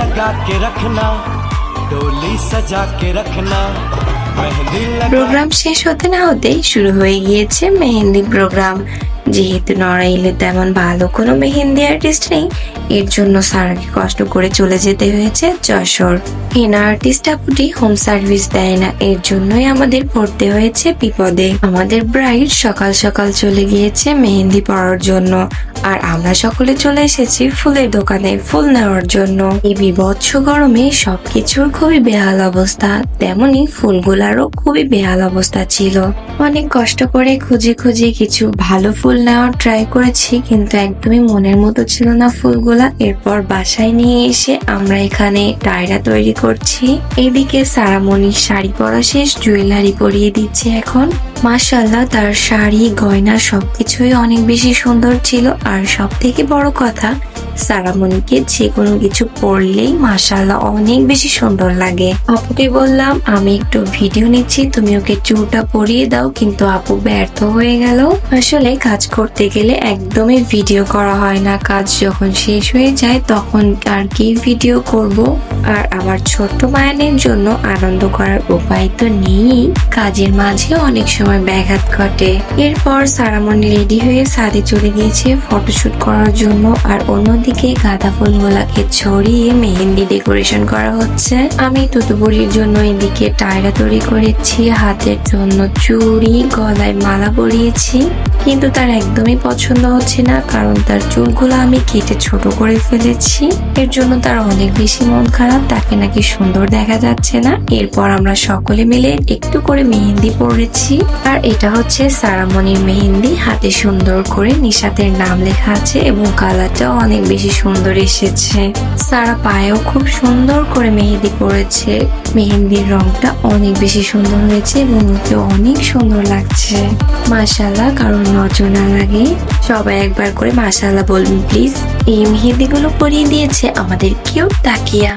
लगा के रखना डोली सजा के रखना मेहंदी लगा প্রোগ্রাম শেষ হতে না হতেই শুরু হয়ে গিয়েছে মেহেন্দি প্রোগ্রাম যেহেতু নড়াইলে তেমন ভালো কোনো মেহেন্দি আর্টিস্ট নেই এর জন্য সারাকে কষ্ট করে চলে যেতে হয়েছে যশোর হেনা আর্টিস্ট আপুটি হোম সার্ভিস দেয় না এর জন্যই আমাদের পড়তে হয়েছে বিপদে আমাদের ব্রাইড সকাল সকাল চলে গিয়েছে মেহেন্দি পড়ার জন্য আর আমরা সকলে চলে এসেছি ফুলের দোকানে ফুল নেওয়ার জন্য। এই বিভৎস গরমে সবকিছুর খুবই বেহাল অবস্থা। তেমনি ফুলগুলারও খুবই বেহাল অবস্থা ছিল। অনেক কষ্ট করে খুঁজে খুঁজে কিছু ভালো ফুল নেওয়ার ট্রাই করেছি, কিন্তু একদমই মনের মতো ছিল না ফুলগুলা। এরপর বাসায় নিয়ে এসে আমরা এখানে ডায়রা তৈরি করছি। এদিকে সারামণির শাড়ি পরা শেষ, জুয়েলারি পরিয়ে দিচ্ছে এখন। মাশাল্লাহ তার শাড়ি গয়না সবকিছুই অনেক বেশি সুন্দর ছিল। আর সব থেকে বড় কথা সারামণিকে যে কোনো কিছু পরলেই মাশাল্লাহ অনেক বেশি সুন্দর লাগে। আপুকে বললাম, আমি একটু ভিডিও নিচ্ছি, তুমি ওকে চুলটা পরিয়ে দাও। কিন্তু আপু ব্যর্থ হয়ে গেল। আসলে কাজ করতে গেলে একদমই ভিডিও করা হয় না। কাজ যখন শেষ হয়ে যায়, তখন আর কি ভিডিও করব? আর আমার ছোট্ট মায়ানের জন্য আনন্দ করার উপায় তো নেই। কাজের মাঝে অনেক সময় ব্যাঘাত ঘটে। এরপর সারামণি রেডি হয়ে সাদে চলে গিয়েছে ফটোশুট করার জন্য। আর অন্যদিকে গাঁদা ফুলগুলাকে ছড়িয়ে মেহেন্দি ডেকোরেশন করা হচ্ছে। আমি তুতুবুড়ির জন্য এদিকে টায়রা তৈরি করেছি, হাতের জন্য চুড়ি, গলায় মালা পরিয়েছি। কিন্তু তার একদমই পছন্দ হচ্ছে না, কারণ তার চুলগুলো আমি কেটে ছোট করে ফেলেছি। এর জন্য তার অনেক বেশি মন খারাপ, তাকে নাকি সুন্দর দেখা যাচ্ছে না। এরপর আমরা সকলে মিলে একটু করে মেহেন্দি পড়েছি আর এটা হচ্ছে সারামণির মেহেন্দি, হাতে সুন্দর করে নিশাতের নাম লেখা আছে এবং কালারটাও অনেক বেশি সুন্দর এসেছে। সারা পায়েও খুব সুন্দর করে মেহেদি পড়েছে। মেহেন্দির রংটা অনেক বেশি সুন্দর হয়েছে এবং ওকে অনেক সুন্দর লাগছে। মাসালা কারোর নজর না লাগে। সবাই একবার করে মাসালা বলবেন প্লিজ এই মেহেদিগুলো পরিয়ে দিয়েছে আমাদের কেউ তাকিয়া।